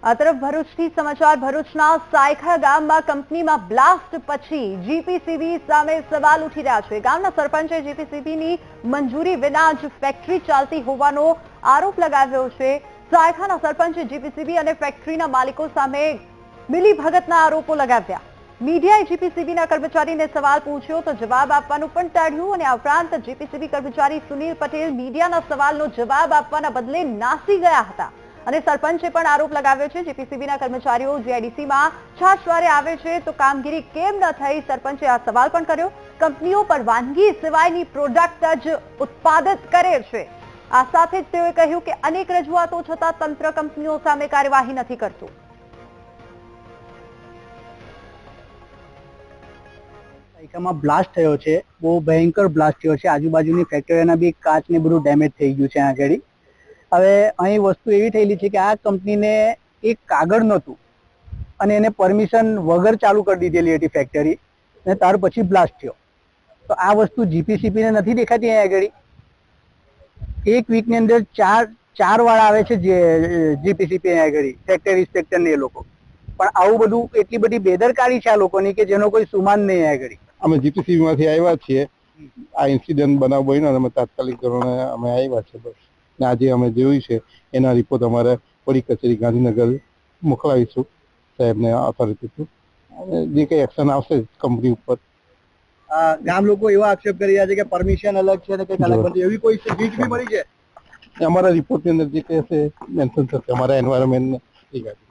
આ તરફ ભરૂચથી સમાચાર. ભરૂચના સાયખા ગામમાં કંપનીમાં બ્લાસ્ટ પછી જીપીસીબી સામે સવાલ ઉઠી રહ્યા છે. ગામના સરપંચે જીપીસીબીની મંજૂરી વિના જ ફેક્ટરી ચાલતી હોવાનો આરોપ લગાવ્યો છે. સાયખાના સરપંચે જીપીસીબી અને ફેક્ટરીના માલિકો સામે મિલીભગતના આરોપો લગાવ્યા. મીડિયાએ જીપીસીબીના કર્મચારીને સવાલ પૂછ્યો તો જવાબ આપવાનું પણ ટાળ્યું અને આ ઉપરાંત જીપીસીબી કર્મચારી સુનિલ પટેલ મીડિયાના સવાલનો જવાબ આપવાના બદલે નાસી ગયા હતા. અને સરપંચે પણ આરોપ લગાવ્યો છે. જીપીસીબીના કર્મચારીઓ જીઆઈડીસીમાં છાશવારે આવે છે તો કામગીરી કેમ ન થઈ સરપંચે આ સવાલ પણ કર્યો. કંપનીઓ પરવાનગી સિવાયની પ્રોડક્ટ જ ઉત્પાદિત કરે છે. આ સાથે જ તેઓએ કહ્યું કે અનેક રજૂઆતો છતાં તંત્ર કંપનીઓ સામે કાર્યવાહી નથી કરતું. બ્લાસ્ટ થયો છે. બહુ ભયંકર બ્લાસ્ટ થયો છે. આજુબાજુની ફેક્ટરીના બી કાચ ને બધું ડેમેજ થઈ ગયું છે આગળ. હવે અહીં વસ્તુ એવી થયેલી છે કે આ કંપનીને એક કાગળ નહોતું. અને એને પરમિશન વગર ચાલુ કરી દીધેલી હતી ફેક્ટરી અને ત્યાર પછી બ્લાસ્ટ થયો. તો આ વસ્તુ જીપીસીપીને નથી દેખાતી અહીંયા આગળ. એક વીકની અંદર ચાર ચાર વાર આવે છે જીપીસીપી અહીંયા આગળ. ફેક્ટરી ઇન્સ્પેક્ટરને એ લોકો. પણ આવું બધું એટલી બધી બેદરકારી છે આ લોકોની કે જેનો કોઈ સુમાન નહીં આગળ. અમે જીપીસીબી માંથી આવ્યા છીએ. આ ઇન્સિડન્ટ બનાવ બન્યો અમે તાત્કાલિક ધોરણે અમે આવ્યા છે બસ. ને આજે અમે જોયું છે એના રિપોર્ટ અમારે વડી કચેરી ગાંધીનગર મોકલાવીશું સાહેબને ઓથોરિટી થ્રુ અને જે કંઈ એક્શન આવશે કંપની ઉપર. ગામ લોકો એવા આક્ષેપ કરી રહ્યા છે કે પરમિશન અલગ છે અને કંઈક અલગ નથી. એવી કોઈ વીક બી મળી છે? અમારા રિપોર્ટની અંદર જે કહેશે મેન્શન થશે અમારા એન્વાયરમેન્ટ રિગાર્ડિંગ